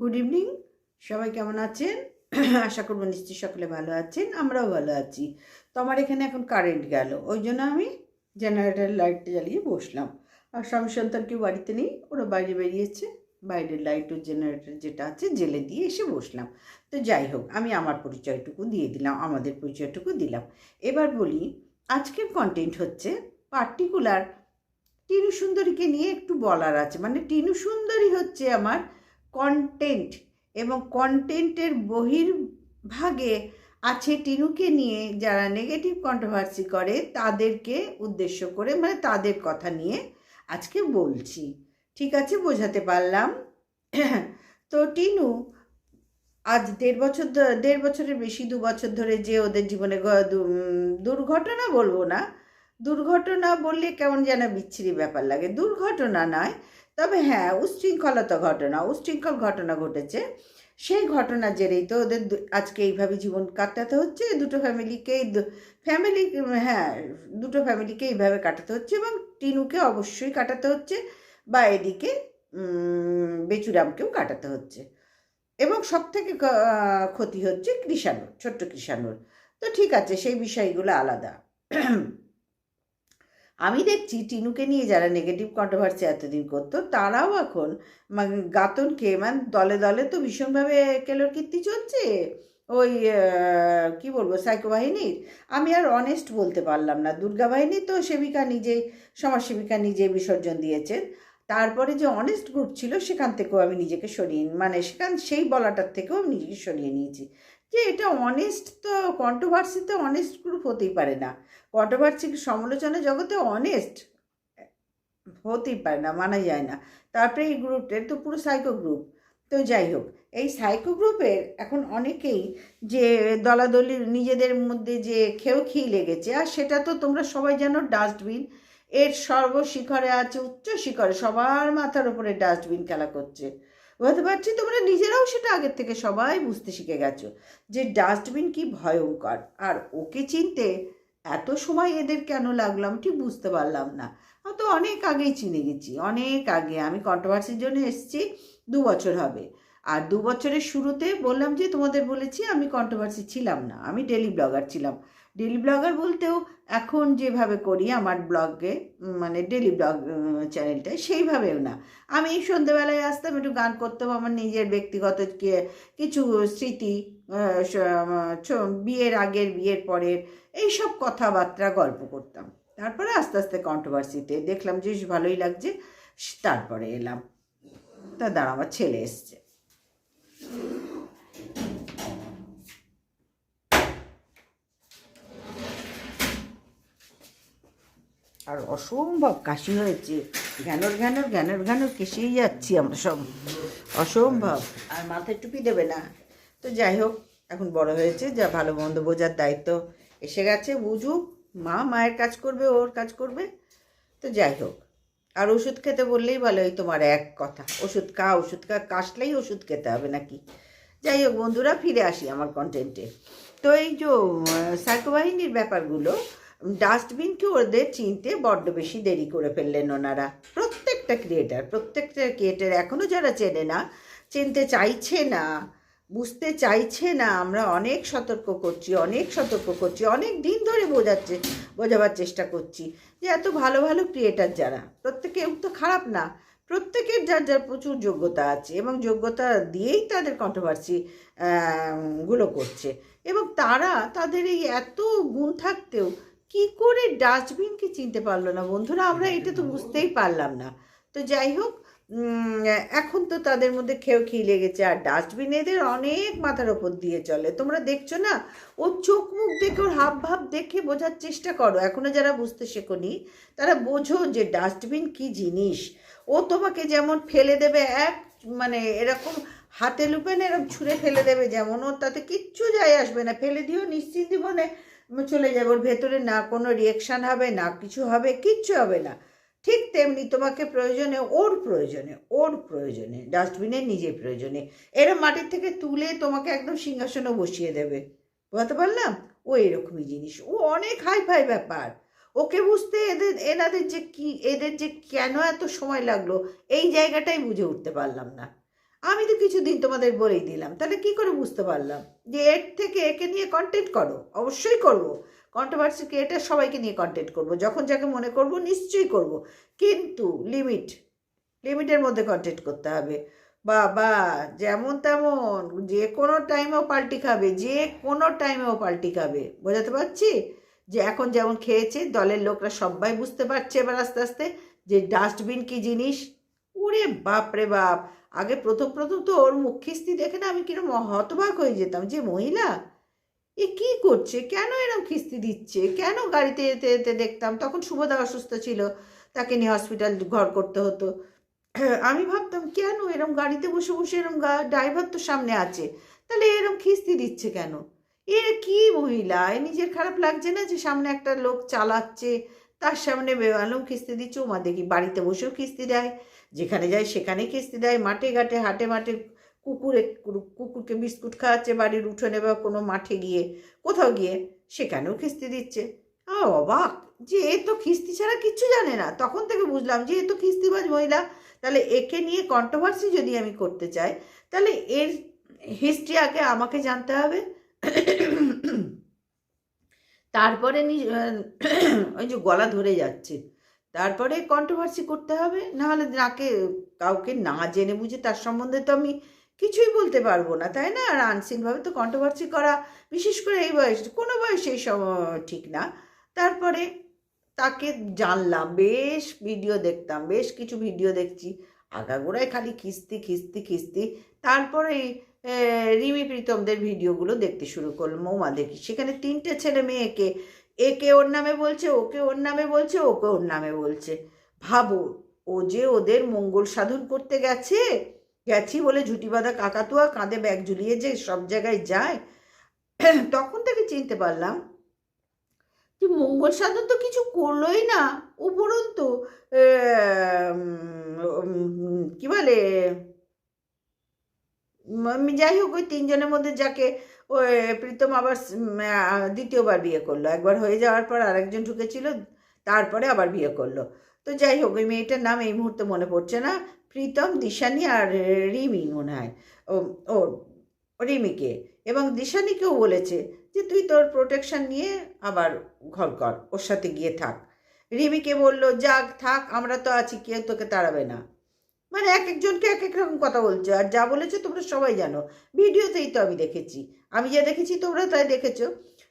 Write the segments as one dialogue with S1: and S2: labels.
S1: Good evening সবাই কেমন আছেন? আশা করব নিশ্চয়ই সকলে ভালো আছেন, আমরাও ভালো আছি। তো আমার এখানে এখন কারেন্ট গেল, ওই জন্য আমি জেনারেটার লাইটটা জ্বালিয়ে বসলাম। আর স্বামী সন্তান কেউ বাড়িতে নেই, ওরা বাইরে বেরিয়েছে বাইরের লাইট ও জেনারেটার যেটা আছে জেলে দিয়ে এসে বসলাম। তো যাই হোক, আমি আমার পরিচয়টুকু দিয়ে দিলাম, আমাদের পরিচয়টুকু দিলাম। এবার বলি, আজকের কন্টেন্ট হচ্ছে পার্টিকুলার টিনু সুন্দরীকে নিয়ে একটু বলার আছে। মানে টিনু সুন্দরী হচ্ছে আমার কন্টেন্ট এবং কন্টেন্টের বহির্ভাগে আছে টিনুকে নিয়ে যারা নেগেটিভ কন্ট্রোভার্সি করে, তাদেরকে উদ্দেশ্য করে মানে তাদের কথা নিয়ে আজকে বলছি। ঠিক আছে? বোঝাতে পারলাম? তো টিনু, আজ দেড় বছর দেড় বছরের বেশি, দু বছর ধরে যে ওদের জীবনে দুর্ঘটনা বলব না, দুর্ঘটনা বললে কেমন যেন বিচ্ছিরি ব্যাপার লাগে। দুর্ঘটনা নয় তবে হ্যাঁ উচ্ছৃঙ্খলতা ঘটনা উচ্ছৃঙ্খল ঘটনা ঘটেছে। সেই ঘটনার জেরেই তো ওদের আজকে এইভাবে জীবন কাটাতে হচ্ছে, দুটো ফ্যামিলিকেই ফ্যামিলি হ্যাঁ দুটো ফ্যামিলিকে এইভাবে কাটাতে হচ্ছে এবং টিনুকে অবশ্যই কাটাতে হচ্ছে বা এদিকে বেচুরামকেও কাটাতে হচ্ছে। এবং সব থেকে ক্ষতি হচ্ছে কৃষাণুর, ছোট্ট কৃষাণুর। তো ঠিক আছে, সেই বিষয়গুলো আলাদা। আমি দেখছি টিনুকে নিয়ে যারা নেগেটিভ কন্ট্রোভার্সি এতদিন করতো, তারাও এখন গাতনকে মানে দলে দলে তো ভীষণভাবে কেলোর কীর্তি চলছে। ওই কি বলব সাইকো বাহিনীর। আমি আর অনেস্ট বলতে পারলাম না। দুর্গা বাহিনী তো সেবিকা নিজেই, সমাজসেবিকা নিজে বিসর্জন দিয়েছেন। তারপরে যে অনেস্ট গ্রুপ ছিল, সেখান থেকেও আমি নিজেকে সরিয়ে মানে সেখান, সেই বলাটার থেকেও আমি নিজেকে সরিয়ে নিয়েছি। যে এটা অনেস্ট তো কন্ট্রোভার্সি তো অনেস্ট গ্রুপ হতেই পারে না। কন্ট্রোভার্সি সমালোচনা জগতে অনেস্ট হতেই পারে না মানা যায় না। তারপরে এই গ্রুপটা তো পুরো সাইকো গ্রুপ তো যাই হোক, এই সাইকো গ্রুপের এখন অনেকেই যে দলাদলি নিজেদের মধ্যে যে খেয়ে লেগেছে, আর সেটা তো তোমরা সবাই জানো ডাস্টবিন এর সর্বশিখরে আছে উচ্চ শিখরে সবার মাথার উপরে ডাস্টবিন খেলা করছে। বুঝতে পারছি? তোমরা নিজেরাও সেটা আগের থেকে সবাই বুঝতে শিখে গেছো যে ডাস্টবিন কি ভয়ঙ্কর। আর ওকে চিনতে এত সময় এদের কেন লাগল আমি ঠিক বুঝতে পারলাম না। আমি তো অনেক আগেই চিনে গেছি, অনেক আগে। আমি কন্ট্রোভার্সির জন্য এসেছি, দু বছর হবে। আর দু বছরের শুরুতে বললাম যে তোমাদের বলেছি আমি কন্ট্রোভার্সি ছিলাম না। আমি ডেলি ব্লগার ছিলাম। ডেলি ব্লগার বলতেও এখন যেভাবে করি আমার ব্লগে মানে ডেলি ব্লগ চ্যানেলটায় সেইভাবেও না। আমি এই সন্ধ্যেবেলায় আসতাম, একটু গান করতাম, আমার নিজের ব্যক্তিগত কিছু স্মৃতি বিয়ের আগের, বিয়ের পরের, এইসব কথাবার্তা গল্প করতাম। তারপরে আস্তে আস্তে কন্ট্রোভার্সিতে দেখলাম যে ভালোই লাগছে তারপরে এলাম। তা দাঁড়া আমার ছেলে এসছে। আর অসম্ভব কাশি হয়েছে। ঘ্যানোর ঘ্যানোর ঘ্যানোর ঘ্যানোর কেসেই যাচ্ছি আমরা সব। অসম্ভব। আর মাথায় টুপি দেবে না। তো যাই হোক, এখন বড় হয়েছে, যা ভালো মন্দ বোঝার দায়িত্ব এসে গেছে, বুঝুক, মা মায়ের কাজ করবে, ওর কাজ করবে। তো যাই হোক, আর ওষুধ খেতে বললেই ভালো এই তোমার এক কথা, ওষুধ খা ওষুধ খা, কাশলেই ওষুধ খেতে হবে নাকি? যাই হোক বন্ধুরা, ফিরে আসি আমার কন্টেন্টে তো এই যে সাইকোবাহিনীর ব্যাপারগুলো ডাস্টবিনকে ওদের চিনতে বড্ড বেশি দেরি করে ফেললেন ওনারা। প্রত্যেকটা ক্রিয়েটার প্রত্যেকটা ক্রিয়েটার এখনও যারা চেনে না, চিনতে চাইছে না, বুঝতে চাইছে না, আমরা অনেক সতর্ক করছি, অনেক সতর্ক করছি, অনেক দিন ধরে বোঝাচ্ছে, বোঝাবার চেষ্টা করছি যে এত ভালো ভালো ক্রিয়েটার যারা, প্রত্যেকে তো খারাপ না, প্রত্যেকের যার যার প্রচুর যোগ্যতা আছে এবং যোগ্যতা দিয়েই তাদের কন্ট্রোভার্সি গুলো করছে এবং তারা তাদের এই এত গুণ থাকতেও কি করে ডাস্টবিনকে চিনতে পারল না বন্ধুরা? আমরা এটা তো বুঝতেই পারলাম না। তো যাই হোক এখন তো তাদের মধ্যে খেয়েও খেয়ে লেগেছে আর ডাস্টবিন এদের অনেক মাথার ওপর দিয়ে চলে। তোমরা দেখছ না? ওর চোখ মুখ দেখে, ওর হাব ভাব দেখে বোঝার চেষ্টা করো। এখনও যারা বুঝতে শেখনি, তারা বোঝো যে ডাস্টবিন কি জিনিস। ও তোমাকে যেমন ফেলে দেবে এক মানে এরকম হাতে লুপে না, এরকম ছুঁড়ে ফেলে দেবে যেমন। ওর তাতে কিচ্ছু যায় আসবে না। ফেলে দিও নিশ্চিন্ত জীবনে চলে যাবে, ওর ভেতরে না কোনো রিয়েকশান হবে, না কিছু হবে, কিচ্ছু হবে না। ঠিক তেমনি তোমাকে প্রয়োজনে, ওর প্রয়োজনে ওর প্রয়োজনে ডাস্টবিনের নিজের প্রয়োজনে, এরা মাটির থেকে তুলে তোমাকে একদম সিংহাসনে বসিয়ে দেবে। বুঝতে পারলাম? ও এরকমই জিনিস। ও অনেক হাই ফাই ব্যাপার। ওকে বুঝতে এদের, এনাদের যে কি, এদের যে কেন এত সময় লাগল, এই জায়গাটাই বুঝে উঠতে পারলাম না। আমি তো কিছুদিন তোমাদের বলেই দিলাম। তাহলে কি করে বুঝতে পারলাম? যে এর থেকে একে নিয়ে কন্টেন্ট করো। অবশ্যই করব। কন্ট্রোভার্সি ক্রিয়েটার সবাইকে নিয়ে কন্টেন্ট করব। যখন যাকে মনে করব নিশ্চয়ই করব। কিন্তু লিমিট লিমিটের মধ্যে কন্টেন্ট করতে হবে। বাবা, যেমন তেমন, যে কোনো টাইমেও পাল্টি খাবে, যে কোনো টাইমেও পাল্টি খাবে। বোঝাতে পারছি? যে এখন যেমন খেয়েছে, দলের লোকরা সবাই বুঝতে পারছে এবার আস্তে আস্তে যে ডাস্টবিন কি জিনিস? ওরে বাপ রে বাপ! আগে প্রথম প্রথম তো ওর মুখ খিস্তি দেখে না আমি কীরকম হতবাক হয়ে যেতাম যে মহিলা? এ কি করছে? কেন এরকম খিস্তি দিচ্ছে? কেন গাড়িতে যেতে যেতে দেখতাম? তখন শুভদা অসুস্থ ছিল, তাকে নিয়ে হসপিটাল ঘর করতে হতো। আমি ভাবতাম, কেন এরম গাড়িতে বসে বসে এরম ড্রাইভার তো সামনে আছে। তাহলে এরম খিস্তি দিচ্ছে কেন? এর কি মহিলা? এ নিজের খারাপ লাগছে না যে সামনে একটা লোক চালাচ্ছে? তার সামনে বেমালুম খিস্তি দিচ্ছে, ও মা দেখি বাড়িতে বসেও খিস্তি দেয়। যেখানে যায় সেখানেই কিস্তি দেয়। মাঠে ঘাটে, হাটে মাঠে কুকুরে, কুকুরকে বিস্কুট খাওয়াচ্ছে, বাড়ির উঠোনে বা কোনো মাঠে গিয়ে, কোথাও গিয়ে সেখানেও কিস্তি দিচ্ছে। অবাক! যে এ তো খিস্তি ছাড়া কিচ্ছু জানে না। তখন থেকে বুঝলাম যে এ তো খিস্তিবাজ মহিলা। তাহলে একে নিয়ে কন্ট্রোভার্সি যদি আমি করতে চাই, তাহলে এর হিস্ট্রি আগে আমাকে জানতে হবে। তারপরে ওই যে গলা ধরে যাচ্ছে। তারপরে কন্ট্রোভার্সি করতে হবে, নাহলে নাকে কাউকে না জেনে বুঝে তার সম্বন্ধে তো আমি কিছুই বলতে পারব না, তাই না? আর আনসিনভাবে তো কন্ট্রোভার্সি করা, বিশেষ করে এই বয়স, কোনো বয়সে এই সব ঠিক না। তারপরে তাকে জানলাম, বেশ ভিডিও দেখতাম, বেশ কিছু ভিডিও দেখছি আগাগোড়ায় খালি খিস্তি খিস্তি খিস্তি। তারপরে রিমি প্রীতমদের ভিডিওগুলো দেখতে শুরু করলাম মৌমা দেখি, সেখানে তিনটে ছেলে মেয়েকে একে ওর নামে বলছে, ওকে ওর নামে বলছে, ওকে ওর নামে বলছে। ভাবো, ও যে ওদের মঙ্গল সাধন করতে গেছে, গেছি বলে ঝুটি বাঁধা কাকাতুয়া কাঁধে ব্যাগ ঝুলিয়ে যে সব জায়গায় যায়, তখন থেকে চিনতে পারলাম যে মঙ্গল সাধন তো কিছু করলোই না। উপরন্তু কি বলে? যাই হোক, ওই তিনজনের মধ্যে যাকে ওই প্রীতম আবার দ্বিতীয়বার বিয়ে করল। একবার হয়ে যাওয়ার পর আরেকজন ঢুকেছিল, তারপরে আবার বিয়ে করল। তো যাই হোক, ওই মেয়েটার নাম এই মুহূর্তে মনে পড়ছে না। প্রীতম, দিশানি আর রিমি মনে হয়। ও ও, রিমিকে। এবং দিশানিকেও বলেছে যে, তুই তোর প্রোটেকশন নিয়ে আবার ঘর কর, ওর সাথে গিয়ে থাক। রিমিকে বলল, যাক থাক, আমরা তো আছি, কেউ তোকে তাড়াবে না। মানে এক একজনকে এক এক রকম কথা বলছে, আর যা বলেছে তোমরা সবাই জানো। ভিডিওতেই তো আমি দেখেছি। আমি যা দেখেছি তোমরা তাই দেখেছ।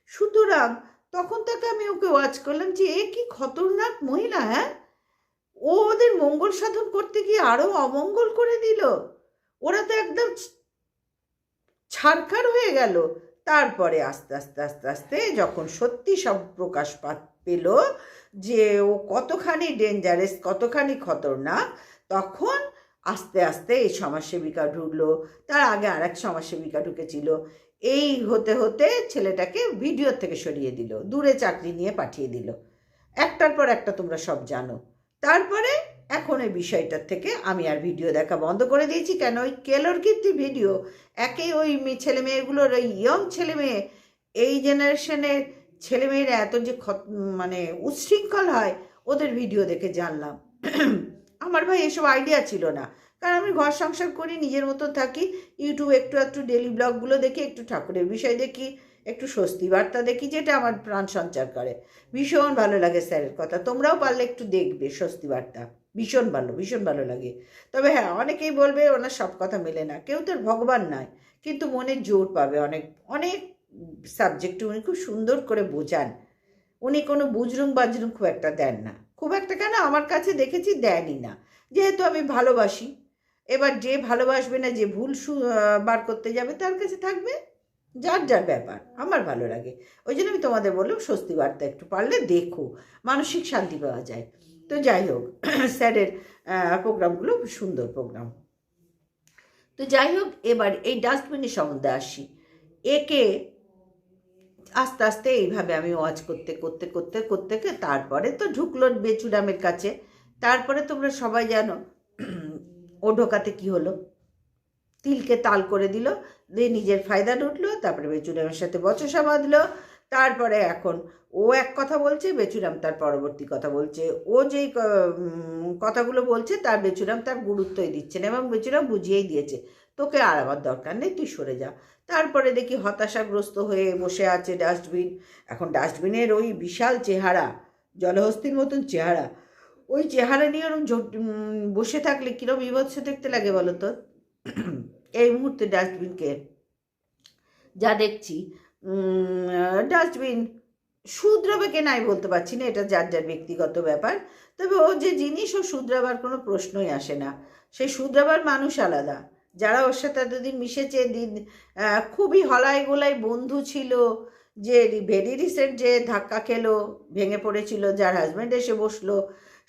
S1: সুতরাং তখন তাকে আমি ওকে ওয়াচ করলাম যে, এ কি খতরনাক মহিলা হ্যাঁ? ও ওদের মঙ্গল সাধন করতে গিয়ে আরও অমঙ্গল করে দিল। ওরা তো একদম ছ- ছারখার হয়ে গেল। তারপরে আস্তে আস্তে আস্তে আস্তে যখন সত্যি সব প্রকাশ পেল যে ও কতখানি ডেঞ্জারাস কতখানি খতরনাক তখন আস্তে আস্তে এই সমাজসেবিকা ঢুকলো। তার আগে আর এক সমাজসেবিকা ঢুকেছিল। এই হতে হতে ছেলেটাকে ভিডিও থেকে সরিয়ে দিল, দূরে চাকরি নিয়ে পাঠিয়ে দিল। একটার পর একটা তোমরা সব জানো। তারপরে এখন এই বিষয়টার থেকে আমি আর ভিডিও দেখা বন্ধ করে দিয়েছি। কেন? ওই কেলোর কীর্তি ভিডিও একেই ওই ছেলে মেয়েগুলোর, ওই ইয়ং ছেলে মেয়ে, এই জেনারেশনের ছেলে মেয়েরা এত যে মানে উচ্ছৃঙ্খল হয়, ওদের ভিডিও দেখে জানলাম। আমার ভাই এসব আইডিয়া ছিল না। কারণ আমি ঘর সংসার করি, নিজের মতো থাকি ইউটিউব একটু একটু ডেলি ব্লগগুলো দেখি, একটু ঠাকুরের বিষয় দেখি, একটু স্বস্তি বার্তা দেখি, যেটা আমার প্রাণ সঞ্চার করে। ভীষণ ভালো লাগে স্যারের কথা। তোমরাও পারলে একটু দেখবে স্বস্তি বার্তা। ভীষণ ভালো ভীষণ ভালো লাগে। তবে হ্যাঁ অনেকেই বলবে ওনার সব কথা মেলে না। কেউ তো ভগবান নয়, কিন্তু মনে জোর পাবে অনেক অনেক সাবজেক্ট উনি খুব সুন্দর করে বোঝান। উনি কোনো বুজরুম বাজরুম খুব একটা দেন না। খুব একটা কেন? আমার কাছে দেখেছি দেনই না। যেহেতু আমি ভালোবাসি, এবার যে ভালোবাসবে না, যে ভুল বার করতে যাবে, তার কাছে থাকবে যার যার ব্যাপার, আমার ভালো লাগে। ওই জন্য আমি তোমাদের বললাম, স্বস্তি বার্তা একটু পারলে দেখো, মানসিক শান্তি পাওয়া যায়। তো যাই হোক, স্যারের প্রোগ্রামগুলো সুন্দর প্রোগ্রাম। তো যাই হোক, এবার এই ডাস্টবিনের সম্বন্ধে আসি। একে আস্তে আস্তে এইভাবে আমি ওয়াচ করতে করতে করতে করতে তারপরে তো ঢুকলো বেচুরামের কাছে। তারপরে তোমরা সবাই জানো, ও ঢোকাতে কী হলো? তিলকে তাল করে দিল, দিয়ে নিজের ফায়দা উঠল তারপরে বেচুরামের সাথে বচসা বাঁধলো। তারপরে এখন ও এক কথা বলছে বেচুরাম তার পরবর্তী কথা বলছে। ও যেই কথাগুলো বলছে, তার বেচুরাম তার গুরুত্বই দিচ্ছে না এবং বেচুরাম বুঝিয়েই দিয়েছে। তোকে আর আমার দরকার নেই, তুই সরে যা। তারপরে দেখি হতাশাগ্রস্ত হয়ে বসে আছে ডাস্টবিন। এখন ডাস্টবিনের ওই বিশাল চেহারা, জলহস্তির মতন চেহারা। ওই চেহারা নিয়ে ওরম বসে থাকলে কিরম বিভৎস দেখতে লাগে বলো তো? এই মুহূর্তে ডাস্টবিনকে যা দেখছি ডাস্টবিন শুধরাবে কে নাই বলতে পারছি না, এটা যার যার ব্যক্তিগত ব্যাপার। তবে ও যে জিনিস ও শুধরাবার কোনো প্রশ্নই আসে না। সেই শুধরাবার মানুষ আলাদা। যারা ওর সাথে এতদিন মিশেছে, দিন খুবই হলাই গোলাই বন্ধু ছিল, যে ভেরি রিসেন্ট যে ধাক্কা খেলো, ভেঙে পড়েছিল, যার হাজব্যান্ড এসে বসল,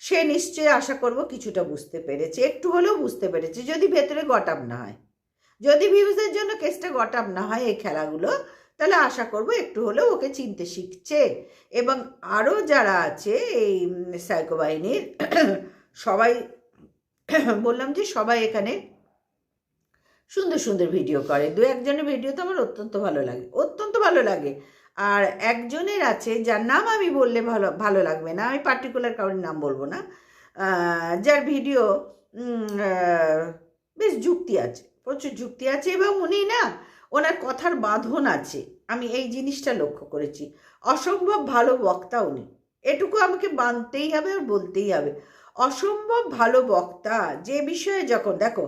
S1: সে নিশ্চয়ই আশা করব কিছুটা বুঝতে পেরেছে। একটু হলেও বুঝতে পেরেছে, যদি ভেতরে গটাপ না হয়। যদি ভিউজের জন্য কেসটা গটাপ না হয় এই খেলাগুলো, তাহলে আশা করব একটু হলেও ওকে চিনতে শিখছে। এবং আরও যারা আছে, এই সাইকো বাহিনীর, সবাই, বললাম যে সবাই এখানে সুন্দর সুন্দর ভিডিও করে। দু একজনের ভিডিও তো আমার অত্যন্ত ভালো লাগে, অত্যন্ত ভালো লাগে। আর একজনের আছে যার নাম আমি বললে ভালো ভালো লাগবে না, আমি পার্টিকুলার কারোর নাম বলব না। যার ভিডিও বেশ যুক্তি আছে, প্রচুর যুক্তি আছে এবং উনি না, ওনার কথার বাঁধন আছে। আমি এই জিনিসটা লক্ষ্য করেছি। অসম্ভব ভালো বক্তা উনি। এটুকু আমাকে বানতেই হবে আর বলতেই হবে। অসম্ভব ভালো বক্তা। যে বিষয়ে যখন, দেখো,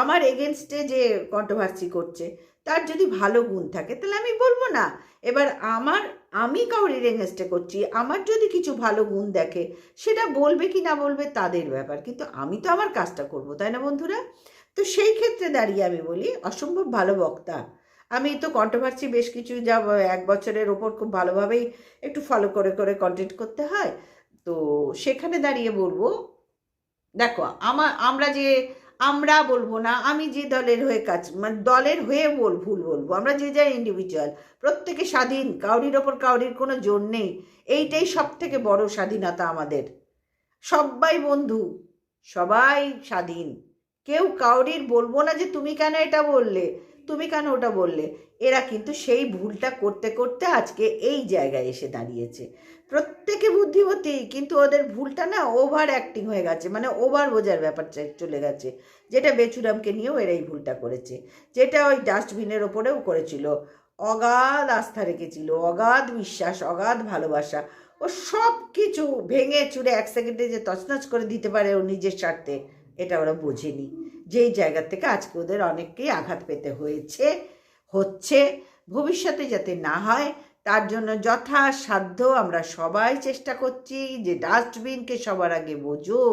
S1: আমার এগেনস্টে যে কন্ট্রোভার্সি করছে, তার যদি ভালো গুণ থাকে, তাহলে আমি বলব না। এবার আমার, আমি কাউরির এগেনস্টে করছি, আমার যদি কিছু ভালো গুণ দেখে, সেটা বলবে কি না বলবে তাদের ব্যাপার। কিন্তু আমি তো আমার কাজটা করব, তাই না বন্ধুরা? তো সেই ক্ষেত্রে দাঁড়িয়ে আমি বলি, অসম্ভব ভালো বক্তা। আমি তো কন্ট্রোভার্সি বেশ কিছু, যা এক বছরের ওপর খুব ভালোভাবেই একটু ফলো করে করে কন্টেন্ট করতে হয়। তো সেখানে দাঁড়িয়ে বলব দেখো, আমার, আমরা যে, আমরা বলব না, আমি যে দলের হয়ে কাজ মানে দলের হয়ে বল, ভুল বলব, আমরা যে যা ইন্ডিভিজুয়াল প্রত্যেকে স্বাধীন, কাউরির ওপর কাউরির কোনো জোর নেই, এইটাই সব থেকে বড় স্বাধীনতা আমাদের। সবাই বন্ধু, সবাই স্বাধীন। কেউ কাউরির বলব না যে, তুমি কেন এটা বললে? তুমি কেন ওটা বললে? এরা কিন্তু সেই ভুলটা করতে করতে আজকে এই জায়গায় এসে দাঁড়িয়েছে। প্রত্যেকে বুদ্ধিমতী, কিন্তু ওদের ভুলটা না ওভার অ্যাক্টিং হয়ে গেছে মানে ওভার বোঝার ব্যাপার চে- চলে গেছে। যেটা বেচুরামকে নিয়েও এরা এই ভুলটা করেছে। যেটা ওই ডাস্টবিনের ওপরেও করেছিল। অগাধ আস্থা রেখেছিল, অগাধ বিশ্বাস, অগাধ ভালোবাসা। ও সব কিছু ভেঙে চুরে এক সেকেন্ডে যে তছনছ করে দিতে পারে ও নিজের স্বার্থে, এটা ওরা বোঝেনি। যেই জায়গা থেকে আজকে ওদের অনেককেই আঘাত পেতে হয়েছে, হচ্ছে। ভবিষ্যতে যাতে না হয় তার জন্য যথাসাধ্য আমরা সবাই চেষ্টা করছি যে ডাস্টবিনকে সবার আগে বোঝো।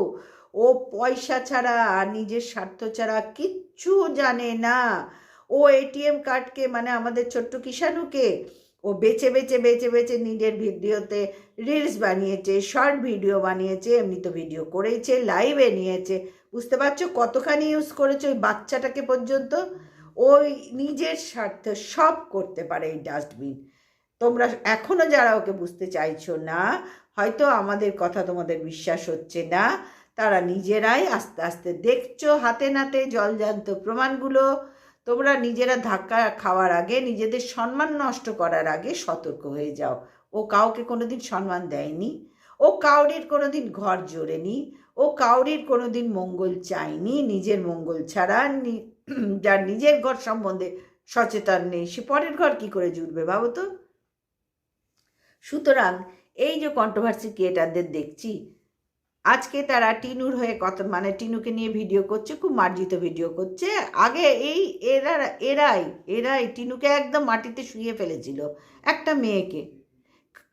S1: ও পয়সা ছাড়া আর নিজের স্বার্থ ছাড়া কিচ্ছু জানে না। ও এটিএম কার্ডকে মানে আমাদের ছোট্ট কিষাণুকে ও বেছে বেছে বেছে বেছে নিজের ভিডিওতে রিলস বানিয়েছে শর্ট ভিডিও বানিয়েছে, এমনি তো ভিডিও করেছে লাইভে নিয়েছে। বুঝতে পারছ কতখানি ইউজ করেছে ওই বাচ্চাটাকে পর্যন্ত? ওই নিজের স্বার্থে সব করতে পারে এই ডাস্টবিন। তোমরা এখনও যারা ওকে বুঝতে চাইছো না, হয়তো আমাদের কথা তোমাদের বিশ্বাস হচ্ছে না। তারা নিজেরাই আস্তে আস্তে দেখছ হাতে নাতে জলজান্ত প্রমাণগুলো। তোমরা নিজেরা ধাক্কা খাওয়ার আগে, নিজেদের সম্মান নষ্ট করার আগে সতর্ক হয়ে যাও। ও কাউকে কোনোদিন সম্মান দেয়নি। ও কাউরির কোনোদিন ঘর জোরেনি ও কাউরির কোনোদিন মঙ্গল চায়নি। নিজের মঙ্গল ছাড়া যার নিজের ঘর সম্বন্ধে সচেতন নেই, সে পরের ঘর কি করে জুড়বে বাবু তো? সুতরাং এই যে কন্ট্রোভার্সি ক্রিয়েটারদের দেখছি, আজকে তারা টিনুর হয়ে কত মানে টিনুকে নিয়ে ভিডিও করছে, খুব মার্জিত ভিডিও করছে। আগে এই এরা, এরাই এরাই টিনুকে একদম মাটিতে শুয়ে ফেলেছিল, একটা মেয়েকে।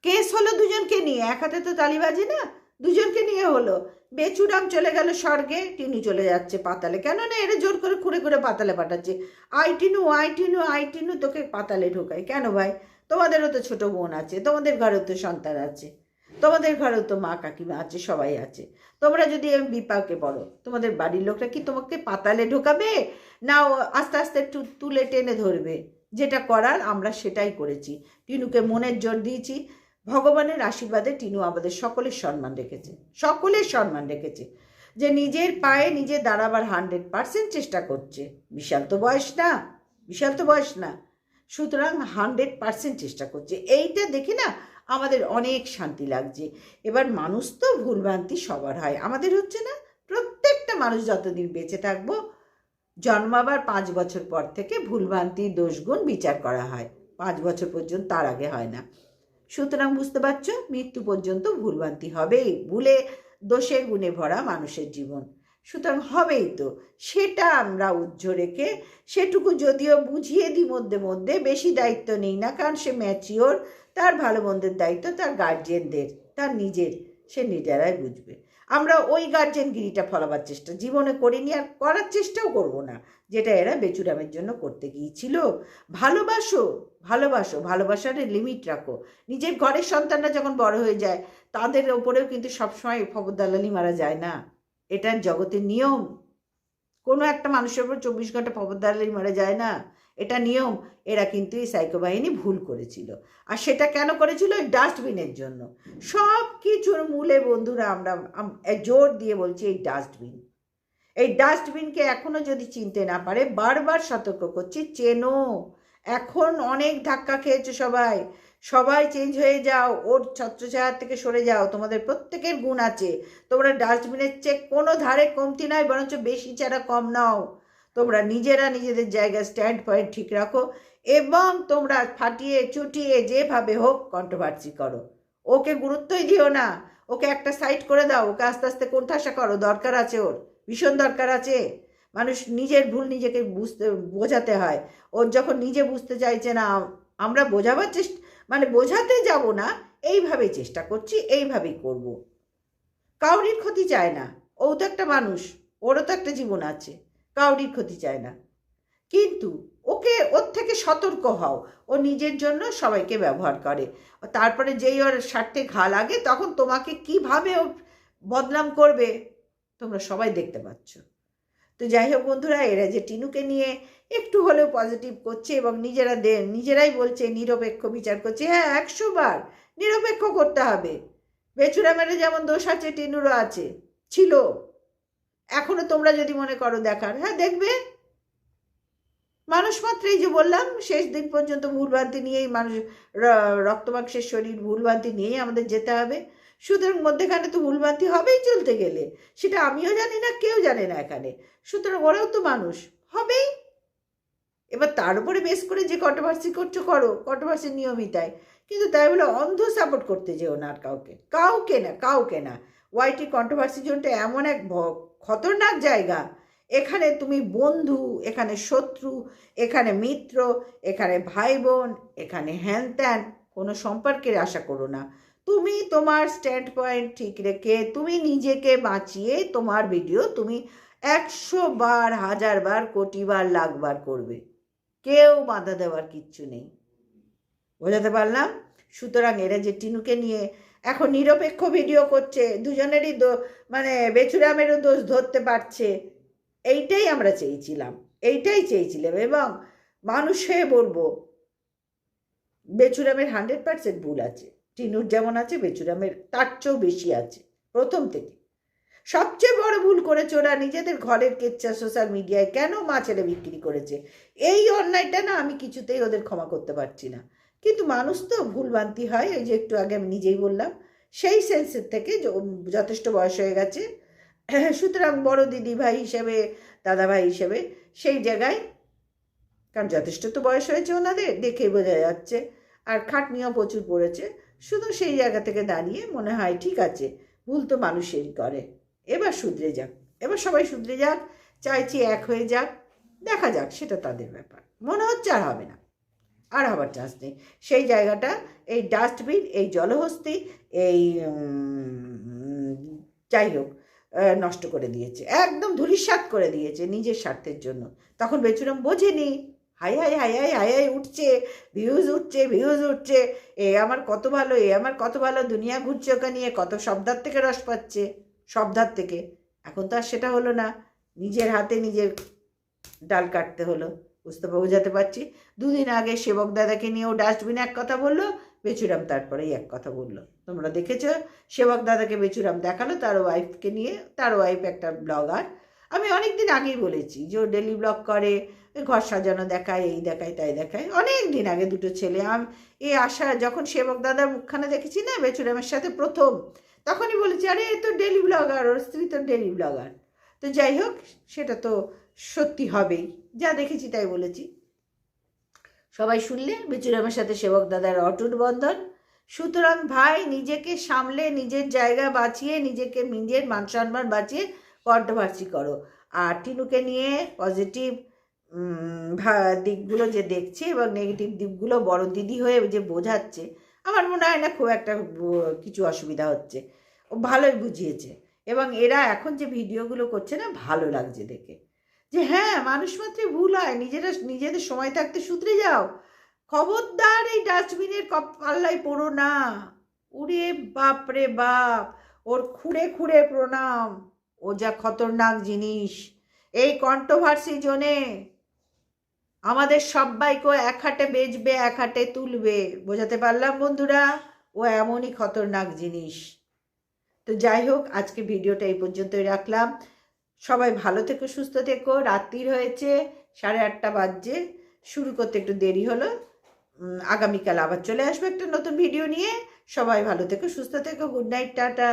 S1: কেস হলো দুজনকে নিয়ে, এক হাতে তো তালিবাজি না, দুজনকে নিয়ে হলো। বেচুরাম চলে গেল স্বর্গে, টিনু চলে যাচ্ছে পাতালে। কেন না এরা জোর করে খুঁড়ে খুঁড়ে পাতালে পাঠাচ্ছে। আই টিনু আই টিনু আই টিনু, তোকে পাতালে ঢোকায়। কেন ভাই? তোমাদেরও তো ছোট বোন আছে, তোমাদের ঘরেও তো সন্তান আছে, তোমাদের ঘরেও তো মা কাকিমা আছে, সবাই আছে। তোমরা যদি বিপাকে পড়ো, তোমাদের বাড়ির লোকরা কি তোমাকে পাতালে ঢোকাবে? না আস্তে আস্তে একটু তুলে টেনে ধরবে? যেটা করার আমরা সেটাই করেছি। টিনুকে মনের জোর দিয়েছি, ভগবানের আশীর্বাদে টিনু আমাদের সকলের সম্মান রেখেছে, সকলের সম্মান রেখেছে। যে নিজের পায়ে নিজে দাঁড়াবার হান্ড্রেড পার্সেন্ট চেষ্টা করছে। বিশাল তো বয়স না, বিশাল তো বয়স না। সুতরাং হান্ড্রেড পার্সেন্ট চেষ্টা করছে। এইটা দেখে না আমাদের অনেক শান্তি লাগছে। এবার মানুষ তো ভুলভ্রান্তি সবার হয়। আমাদের হচ্ছে না, প্রত্যেকটা মানুষ যতদিন বেঁচে থাকব, জন্মাবার পাঁচ বছর পর থেকে ভুলভ্রান্তি, দোষগুণ বিচার করা হয়। পাঁচ বছর পর্যন্ত তার আগে হয় না। সুতরাং বুঝতে পারছ, মৃত্যু পর্যন্ত ভুলভ্রান্তি হবেই। ভুলে দোষে গুণে ভরা মানুষের জীবন। সুতরাং হবেই তো। সেটা আমরা উজ্জ্ব রেখে সেটুকু যদিও বুঝিয়ে দিই মধ্যে মধ্যে, বেশি দায়িত্ব নেই না, কারণ সে ম্যাচিওর তার ভালো মন্দের দায়িত্ব তার গার্জেনদের তার নিজের, সে নিজেরাই বুঝবে। আমরা ওই গার্জেনগিরিটা ফলাবার চেষ্টা, জীবনে করিনি আর করার চেষ্টাও করব না, যেটা এরা বেচুরামের জন্য করতে গিয়েছিল। ভালোবাসো ভালোবাসো, ভালোবাসার লিমিট রাখো। নিজের ঘরের সন্তানরা যখন বড় হয়ে যায়, তাদের ওপরেও কিন্তু সবসময় ফবরদালালি মারা যায় না। এটার জগতের নিয়ম। কোনো একটা মানুষের উপর চব্বিশ ঘণ্টা ফবরদালালি মারা যায় না। এটা নিয়ম। এরা কিন্তু এই সাইকো বাহিনী ভুল করেছিল। আর সেটা কেন করেছিল? ডাস্টবিনের জন্য। সব কিছুর মূলে বন্ধুরা আমরা জোর দিয়ে বলছি এই ডাস্টবিন। এই ডাস্টবিনকে এখনও যদি চিনতে না পারে, বারবার সতর্ক করছি, চেনো। এখন অনেক ধাক্কা খেয়েছো সবাই। সবাই চেঞ্জ হয়ে যাও, ওর ছত্রছায়ার থেকে সরে যাও, তোমাদের প্রত্যেকের গুণ আছে। তোমরা ডাস্টবিনের চেয়ে কোনো ধারে কমতি নয়, বরঞ্চ বেশি ছাড়া কম নাও। তোমরা নিজেরা নিজেদের জায়গায় স্ট্যান্ড পয়েন্ট ঠিক রাখো এবং তোমরা ফাটিয়ে চুটিয়ে যেভাবে হোক কন্ট্রোভার্সি করো। ওকে গুরুত্বই দিও না। ওকে একটা সাইড করে দাও, ওকে আস্তে আস্তে কোণঠাসা করো, দরকার আছে ওর, ভীষণ দরকার আছে। মানুষ নিজের ভুল নিজেকে বুঝতে, বোঝাতে হয়। ওর যখন নিজে বুঝতে চাইছে না, আমরা বোঝাবার চেষ্টা মানে বোঝাতে যাব না এইভাবে চেষ্টা করছি, এইভাবেই করব। কাউরির ক্ষতি চায় না, ও তো একটা মানুষ, ওরও তো একটা জীবন আছে, কাউরির ক্ষতি চায় না। কিন্তু ওকে, ওর থেকে সতর্ক হও, ও নিজের জন্য সবাইকে ব্যবহার করে। তারপরে যেই ওর স্বার্থে ঘা লাগে, তখন তোমাকে কীভাবে ও বদনাম করবে, তোমরা সবাই দেখতে পাচ্ছ। তো যাই হোক বন্ধুরা, এরা যে টিনুকে নিয়ে একটু হলেও পজিটিভ করছে এবং নিজেরা নিজেরাই বলছে নিরপেক্ষ বিচার করছে। হ্যাঁ একশো বার নিরপেক্ষ করতে হবে। বেচুরা মেরে যেমন দোষ আছে, টিনুরও আছে, ছিল। এখনও তোমরা যদি মনে করো দেখার হ্যাঁ দেখবে। মানুষ মাত্রই যে বললাম, শেষ দিন পর্যন্ত ভুলভ্রান্তি নিয়েই মানুষ রক্তমাংসের শরীর ভুলভ্রান্তি নিয়েই আমাদের যেতে হবে। সুতরাং মধ্যেখানে তো ভুলভ্রান্তি হবেই চলতে গেলে। সেটা আমিও জানি না, কেউ জানে না এখানে। সুতরাং ওরাও তো মানুষ। হবেই। এবার তার উপরে বেশ করে যে কন্ট্রোভার্সি করছ করো কন্ট্রোভার্সির নিয়মই তাই কিন্তু তাই বলে অন্ধ সাপোর্ট করতে যেও না আর কাউকে। কাউকে না কাউকে না। ওয়াইটি কন্ট্রোভার্সি জোনটা এমন এক খতরনাক জায়গা। এখানে তুমি বন্ধু, এখানে শত্রু, এখানে মিত্র, এখানে ভাই বোন, এখানে হ্যান ত্যান। কোনো সম্পর্কের আশা করো না। তুমি তোমার স্ট্যান্ড পয়েন্ট ঠিক রেখে, তুমি নিজেকে বাঁচিয়ে তোমার ভিডিও তুমি একশো বার, হাজার বার, কোটি বার, লাখ বার করবে। কেউ বাধা দেওয়ার কিচ্ছু নেই। বোঝাতে পারলাম? সুতরাং এরা যে টিনুকে নিয়ে এখন নিরপেক্ষ ভিডিও করছে, দুজনেরই মানে বেচুরামেরও দোষ ধরতে পারছে, এইটাই আমরা চেয়েছিলাম, এইটাই চেয়েছিলাম এবং মানুষ বলব বেচুরামের হান্ড্রেড পার্সেন্ট ভুল আছে। টিনুর যেমন আছে, বেচুরামের তার চেয়েও বেশি আছে, প্রথম থেকে। সবচেয়ে বড় ভুল করেছে ওরা নিজেদের ঘরের কেচ্ছা সোশ্যাল মিডিয়ায় কেন মা ছেলে বিক্রি করেছে? এই অন্যায়টা না আমি কিছুতেই ওদের ক্ষমা করতে পারছি না। কিন্তু মানুষ তো ভুলভ্রান্তি হয় ওই যে একটু আগে আমি নিজেই বললাম, সেই সেন্সের থেকে যথেষ্ট বয়স হয়ে গেছে। সুতরাং বড় দিদি ভাই হিসেবে, দাদা ভাই হিসেবে সেই জায়গায়, কারণ যথেষ্ট তো বয়স হয়েছে ওনাদের, দেখেই বোঝা যাচ্ছে। আর খাটনিও প্রচুর পড়েছে। শুধু সেই জায়গা থেকে দাঁড়িয়ে মনে হয়, ঠিক আছে, ভুল তো মানুষেরই করে। এবার শুধরে যাক, এবার সবাই শুধরে যাক, চাইছি এক হয়ে যাক, দেখা যাক, সেটা তাদের ব্যাপার। মনে হচ্ছে আর হবে না। আর হবার চান্স নেই। সেই জায়গাটা, এই ডাস্টবিন এই জলহস্তি, এই যাই হোক নষ্ট করে দিয়েছে। একদম ধূলিসাৎ করে দিয়েছে নিজের স্বার্থের জন্য। তখন বেচুরাম বোঝেনি হাই হাই হাই হাই হাই হাই, উঠছে ভিউজ উঠছে ভিউজ উঠছে। এ আমার কত ভালো, এ আমার কত ভালো, দুনিয়া ঘুরছে ওকে নিয়ে কত শব্দার থেকে রস পাচ্ছে, শব্দার থেকে। এখন তো আর সেটা হলো না, নিজের হাতে নিজের ডাল কাটতে হলো, বুঝতে বোঝাতে পারছি? দুদিন আগে সেবক দাদাকে নিয়েও ডাস্টবিনে এক কথা বলল, বেচুরাম তারপরেই এক কথা বলল। তোমরা দেখেছ, সেবক দাদাকে বেচুরাম দেখাল, তার ওয়াইফকে নিয়ে, তার ওয়াইফ একটা ব্লগার আমি অনেক দিন আগেই বলেছি যে ও ডেলি ব্লগ করে ঘর সাজানো দেখায়, এই দেখায়, তাই দেখায়। অনেক দিন আগে দুটো ছেলে। আম এ আশা, যখন সেবক দাদার মুখখানে দেখেছি না বেচুরামের সাথে প্রথম, তখনই বলেছি, আরে, এ তো ডেলি ব্লগার, ওর স্ত্রী তো ডেলি ব্লগার। তো যাই হোক, সেটা তো সত্যি হবেই। যা দেখেছি তাই বলেছি। সবাই শুনলে বিচুরামের সাথে সেবক দাদার অটুট বন্ধন। সুতরাং ভাই, নিজেকে সামলে, নিজের জায়গা বাঁচিয়ে, নিজেকে নিজের মান সম্মান বাঁচিয়ে কন্ট্রোভার্সি করো। আর টিনুকে নিয়ে পজিটিভ দিকগুলো যে দেখছে এবং নেগেটিভ দিকগুলো বড় দিদি হয়ে যে বোঝাচ্ছে, আমার মনে হয় না খুব একটা কিছু অসুবিধা হচ্ছে। ও ভালোই বুঝিয়েছে এবং এরা এখন যে ভিডিওগুলো করছে না, ভালো লাগছে দেখে। যে হ্যাঁ মানুষ মাত্রই ভুল হয়, নিজেরা, নিজেদের সময় থাকতে শুধরে যাও। খবরদার এই ডাস্টবিনের কপ, পাল্লায় পড়ো না। উরে বাপ রে বাপ, ওর খুঁড়ে খুঁড়ে প্রণাম। ও যা খতরনাক জিনিস। এই কন্ট্রোভার্সি জোনে আমাদের সবাইকে এক হাটে বেচবে, এক হাটে তুলবে। বোঝাতে পারলাম, বন্ধুরা? ও এমনই খতরনাক জিনিস। তো যাই হোক, আজকে ভিডিওটা এই পর্যন্তই রাখলাম। সবাই ভালো থেকো, সুস্থ থেকো। রাত্রির হয়েছে, সাড়ে আটটা বাজছে। শুরু করতে একটু দেরি হলো। আগামীকাল আবার চলে আসব একটা নতুন ভিডিও নিয়ে। সবাই ভালো থেকো, সুস্থ থেকো। Good night, tata.